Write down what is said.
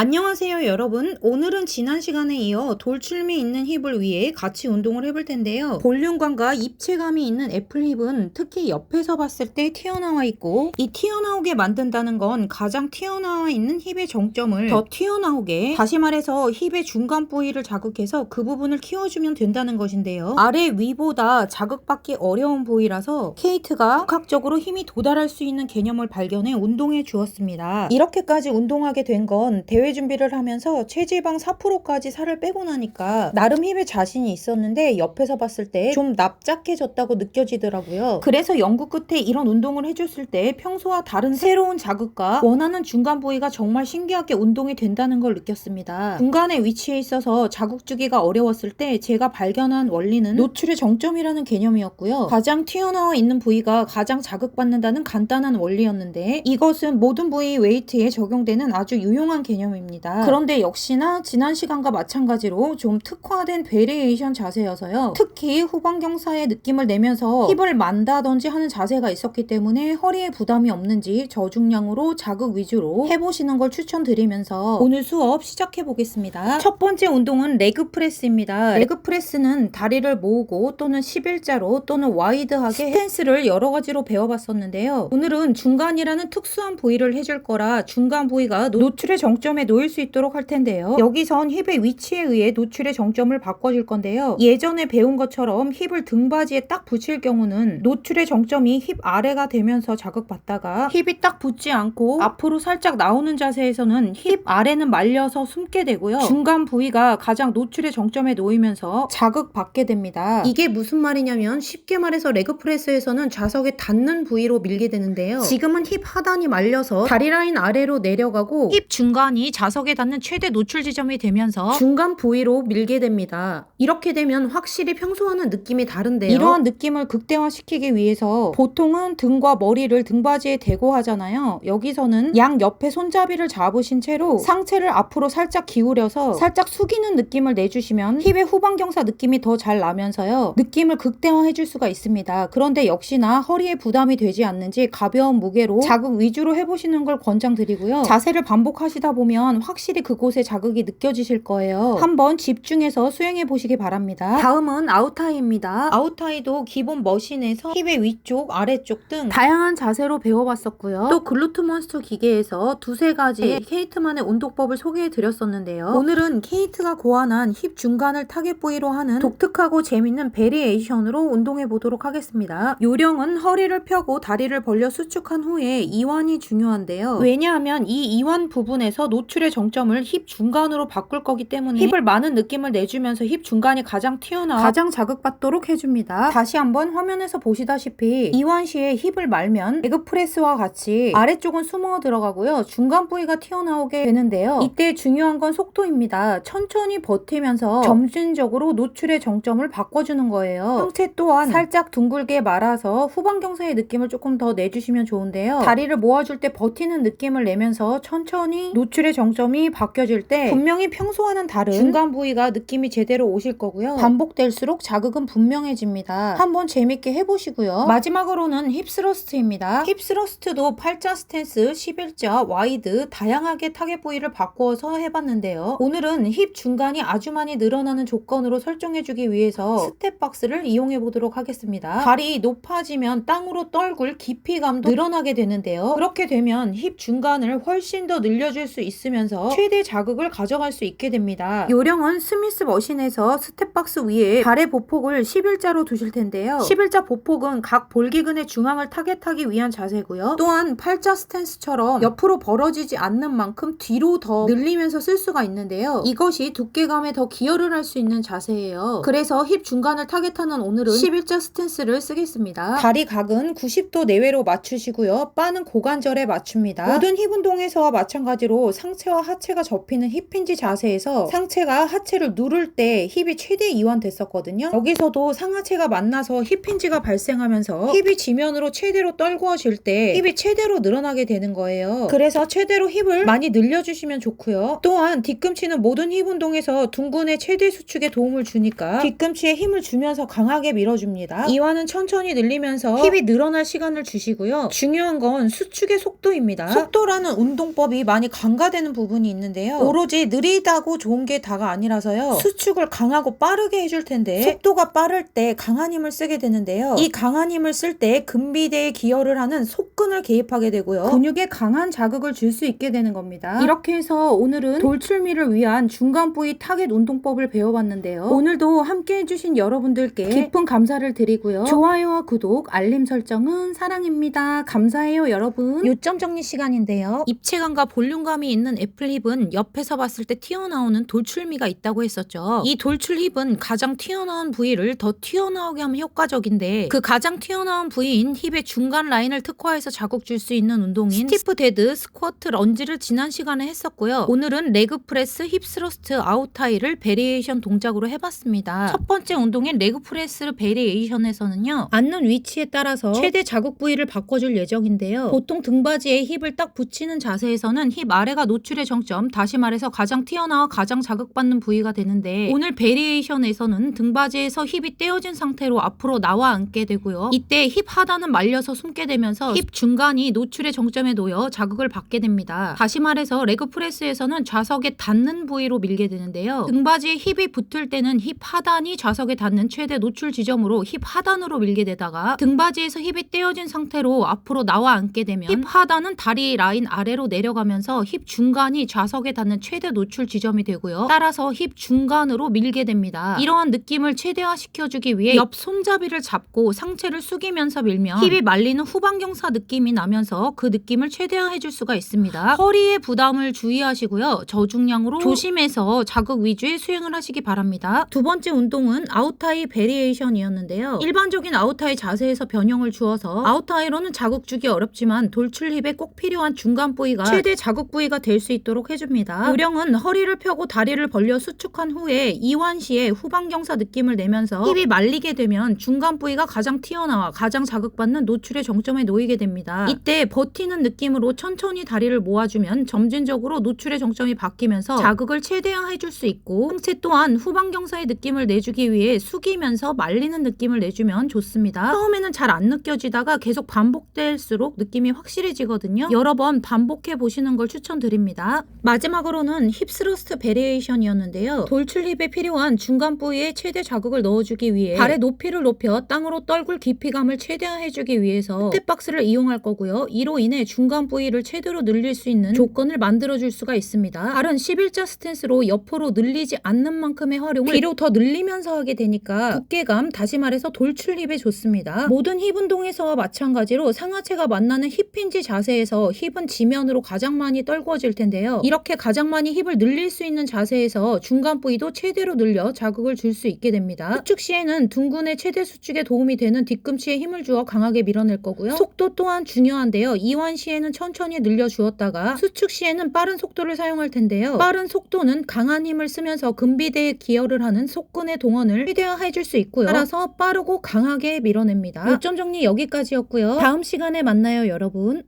안녕하세요 여러분. 오늘은 지난 시간에 이어 돌출미 있는 힙을 위해 같이 운동을 해볼 텐데요. 볼륨감과 입체감이 있는 애플 힙은 특히 옆에서 봤을 때 튀어나와 있고 이 튀어나오게 만든다는 건 가장 튀어나와 있는 힙의 정점을 더 튀어나오게 다시 말해서 힙의 중간 부위를 자극해서 그 부분을 키워주면 된다는 것인데요. 아래 위보다 자극받기 어려운 부위라서 케이트가 즉각적으로 힘이 도달할 수 있는 개념을 발견해 운동해 주었습니다. 이렇게까지 운동하게 된 건 대회 준비를 하면서 체지방 4%까지 살을 빼고 나니까 나름 힙에 자신이 있었는데 옆에서 봤을 때 좀 납작해졌다고 느껴지더라고요. 그래서 연구 끝에 이런 운동을 해줬을 때 평소와 다른 새로운 자극과 원하는 중간 부위가 정말 신기하게 운동이 된다는 걸 느꼈습니다. 중간에 위치해 있어서 자극 주기가 어려웠을 때 제가 발견한 원리는 노출의 정점이라는 개념이었고요. 가장 튀어나와 있는 부위가 가장 자극받는다는 간단한 원리였는데 이것은 모든 부위 웨이트에 적용되는 아주 유용한 개념입니다. 그런데 역시나 지난 시간과 마찬가지로 좀 특화된 베리에이션 자세여서요. 특히 후방경사의 느낌을 내면서 힙을 만다든지 하는 자세가 있었기 때문에 허리에 부담이 없는지 저중량으로 자극 위주로 해보시는 걸 추천드리면서 오늘 수업 시작해 보겠습니다. 첫 번째 운동은 레그 프레스입니다. 레그 프레스는 다리를 모으고 또는 11자로 또는 와이드하게 스탠스를 여러 가지로 배워봤었는데요. 오늘은 중간이라는 특수한 부위를 해줄 거라 중간 부위가 노출의 정점에 놓일 수 있도록 할 텐데요. 여기선 힙의 위치에 의해 노출의 정점을 바꿔줄 건데요. 예전에 배운 것처럼 힙을 등받이에 딱 붙일 경우는 노출의 정점이 힙 아래가 되면서 자극받다가 힙이 딱 붙지 않고 앞으로 살짝 나오는 자세에서는 힙 아래는 말려서 숨게 되고요. 중간 부위가 가장 노출의 정점에 놓이면서 자극받게 됩니다. 이게 무슨 말이냐면 쉽게 말해서 레그프레스에서는 좌석에 닿는 부위로 밀게 되는데요. 지금은 힙 하단이 말려서 다리 라인 아래로 내려가고 힙 중간이 좌석에 닿는 최대 노출 지점이 되면서 중간 부위로 밀게 됩니다. 이렇게 되면 확실히 평소와는 느낌이 다른데요. 이러한 느낌을 극대화시키기 위해서 보통은 등과 머리를 등받이에 대고 하잖아요. 여기서는 양 옆에 손잡이를 잡으신 채로 상체를 앞으로 살짝 기울여서 살짝 숙이는 느낌을 내주시면 힙의 후방경사 느낌이 더 잘 나면서요. 느낌을 극대화해 줄 수가 있습니다. 그런데 역시나 허리에 부담이 되지 않는지 가벼운 무게로 자극 위주로 해보시는 걸 권장드리고요. 자세를 반복하시다 보면 확실히 그곳에 자극이 느껴지실 거예요. 한번 집중해서 수행해 보시기 바랍니다. 다음은 아웃타이입니다. 아웃타이도 기본 머신에서 힙의 위쪽, 아래쪽 등 다양한 자세로 배워봤었고요. 또 글루트 몬스터 기계에서 두세 가지 케이트만의 운동법을 소개해 드렸었는데요. 오늘은 케이트가 고안한 힙 중간을 타겟 부위로 하는 독특하고 재밌는 베리에이션으로 운동해 보도록 하겠습니다. 요령은 허리를 펴고 다리를 벌려 수축한 후에 이완이 중요한데요. 왜냐하면 이 이완 부분에서 노 출의 정점을 힙 중간으로 바꿀 거기 때문에 힙을 많은 느낌을 내주면서 힙 중간이 가장 튀어나와 가장 자극받도록 해줍니다. 다시 한번 화면에서 보시다시피 이완 시에 힙을 말면 레그 프레스와 같이 아래쪽은 숨어 들어가고요. 중간 부위가 튀어나오게 되는데요. 이때 중요한 건 속도입니다. 천천히 버티면서 점진적으로 노출의 정점을 바꿔주는 거예요. 상체 또한 살짝 둥글게 말아서 후방경사의 느낌을 조금 더 내주시면 좋은데요. 다리를 모아줄 때 버티는 느낌을 내면서 천천히 노출의 정점이 바뀌어질 때 분명히 평소와는 다른 중간 부위가 느낌이 제대로 오실 거고요. 반복될수록 자극은 분명해집니다. 한번 재밌게 해보시고요. 마지막으로는 힙스러스트입니다. 힙스러스트도 팔자 스탠스, 11자, 와이드 다양하게 타겟 부위를 바꾸어서 해봤는데요. 오늘은 힙 중간이 아주 많이 늘어나는 조건으로 설정해주기 위해서 스텝 박스를 이용해 보도록 하겠습니다. 발이 높아지면 땅으로 떨굴 깊이감도 늘어나게 되는데요. 그렇게 되면 힙 중간을 훨씬 더 늘려줄 수 있 으면서 최대 자극을 가져갈 수 있게 됩니다. 요령은 스미스 머신에서 스텝박스 위에 발의 보폭을 11자로 두실 텐데요. 11자 보폭은 각 볼기근의 중앙을 타겟하기 위한 자세고요. 또한 팔자 스탠스처럼 옆으로 벌어지지 않는 만큼 뒤로 더 늘리면서 쓸 수가 있는데요. 이것이 두께감에 더 기여를 할 수 있는 자세예요. 그래서 힙 중간을 타겟하는 오늘은 11자 스탠스를 쓰겠습니다. 다리 각은 90도 내외로 맞추시고요. 바는 고관절에 맞춥니다. 모든 힙 운동에서와 마찬가지로 상체 와 하체가 접히는 힙 힌지 자세에서 상체가 하체를 누를 때 힙이 최대 이완됐었거든요. 여기서도 상하체가 만나서 힙 힌지가 발생하면서 힙이 지면으로 최대로 떨구어질 때 힙이 최대로 늘어나게 되는 거예요. 그래서 최대로 힙을 많이 늘려주시면 좋고요. 또한 뒤꿈치는 모든 힙 운동에서 둥근의 최대 수축에 도움을 주니까 뒤꿈치에 힘을 주면서 강하게 밀어줍니다. 이완은 천천히 늘리면서 힙이 늘어날 시간을 주시고요. 중요한 건 수축의 속도입니다. 속도라는 운동법이 많이 간과되는 되는 부분이 있는데요. 오로지 느리다고 좋은 게 다가 아니라서요. 수축을 강하고 빠르게 해줄 텐데 속도가 빠를 때 강한 힘을 쓰게 되는데요. 이 강한 힘을 쓸 때 근비대에 기여를 하는 속근을 개입하게 되고요. 근육에 강한 자극을 줄 수 있게 되는 겁니다. 이렇게 해서 오늘은 돌출미를 위한 중간 부위 타겟 운동법을 배워봤는데요. 오늘도 함께 해주신 여러분들께 깊은 감사를 드리고요. 좋아요와 구독, 알림 설정은 사랑입니다. 감사해요, 여러분. 요점 정리 시간인데요. 입체감과 볼륨감이 있는 애플힙은 옆에서 봤을 때 튀어나오는 돌출미가 있다고 했었죠. 이 돌출힙은 가장 튀어나온 부위를 더 튀어나오게 하면 효과적인데 그 가장 튀어나온 부위인 힙의 중간 라인을 특화해서 자극 줄 수 있는 운동인 스티프 데드, 스쿼트, 런지를 지난 시간에 했었고요. 오늘은 레그 프레스, 힙 스러스트, 아웃타이를 베리에이션 동작으로 해봤습니다. 첫 번째 운동인 레그 프레스 베리에이션에서는요. 앉는 위치에 따라서 최대 자극 부위를 바꿔줄 예정인데요. 보통 등받이에 힙을 딱 붙이는 자세에서는 힙 아래가 노 출의 정점, 다시 말해서 가장 튀어나와 가장 자극받는 부위가 되는데 오늘 베리에이션에서는 등받이에서 힙이 떼어진 상태로 앞으로 나와 앉게 되고요. 이때 힙 하단은 말려서 숨게 되면서 힙 중간이 노출의 정점에 놓여 자극을 받게 됩니다. 다시 말해서 레그 프레스에서는 좌석에 닿는 부위로 밀게 되는데요. 등받이에 힙이 붙을 때는 힙 하단이 좌석에 닿는 최대 노출 지점으로 힙 하단으로 밀게 되다가 등받이에서 힙이 떼어진 상태로 앞으로 나와 앉게 되면 힙 하단은 다리 라인 아래로 내려가면서 힙 중 간이 좌석에 닿는 최대 노출 지점이 되고요. 따라서 힙 중간으로 밀게 됩니다. 이러한 느낌을 최대화시켜주기 위해 옆 손잡이를 잡고 상체를 숙이면서 밀면 힙이 말리는 후방경사 느낌이 나면서 그 느낌을 최대화해줄 수가 있습니다. 허리에 부담을 주의하시고요. 저중량으로 조심해서 자극 위주의 수행을 하시기 바랍니다. 두 번째 운동은 아웃타이 베리에이션이었는데요. 일반적인 아웃타이 자세에서 변형을 주어서 아웃타이로는 자극 주기 어렵지만 돌출 힙에 꼭 필요한 중간 부위가 최대 자극 부위가 될수 있도록 해줍니다. 요령은 허리를 펴고 다리를 벌려 수축한 후에 이완 시에 후방경사 느낌을 내면서 힙이 말리게 되면 중간 부위가 가장 튀어나와 가장 자극받는 노출의 정점에 놓이게 됩니다. 이때 버티는 느낌으로 천천히 다리를 모아주면 점진적으로 노출의 정점이 바뀌면서 자극을 최대화해줄 수 있고 상체 또한 후방경사의 느낌을 내주기 위해 숙이면서 말리는 느낌을 내주면 좋습니다. 처음에는 잘 안 느껴지다가 계속 반복될수록 느낌이 확실해지거든요. 여러 번 반복해 보시는 걸 추천드립니다. 마지막으로는 힙 스러스트 베리에이션이었는데요. 돌출힙에 필요한 중간 부위에 최대 자극을 넣어주기 위해 발의 높이를 높여 땅으로 떨굴 깊이감을 최대화해주기 위해서 스텝박스를 이용할 거고요. 이로 인해 중간 부위를 최대로 늘릴 수 있는 조건을 만들어줄 수가 있습니다. 발은 11자 스탠스로 옆으로 늘리지 않는 만큼의 활용을 뒤로 더 늘리면서 하게 되니까 두께감, 다시 말해서 돌출힙에 좋습니다. 모든 힙 운동에서와 마찬가지로 상하체가 만나는 힙힌지 자세에서 힙은 지면으로 가장 많이 떨구어질 텐데요. 이렇게 가장 많이 힙을 늘릴 수 있는 자세에서 중간 부위도 최대로 늘려 자극을 줄 수 있게 됩니다. 수축 시에는 둥근의 최대 수축에 도움이 되는 뒤꿈치에 힘을 주어 강하게 밀어낼 거고요. 속도 또한 중요한데요. 이완 시에는 천천히 늘려 주었다가 수축 시에는 빠른 속도를 사용할 텐데요. 빠른 속도는 강한 힘을 쓰면서 근비대에 기여를 하는 속근의 동원을 최대화해 줄 수 있고요. 따라서 빠르고 강하게 밀어냅니다. 요점 정리 여기까지였고요. 다음 시간에 만나요, 여러분.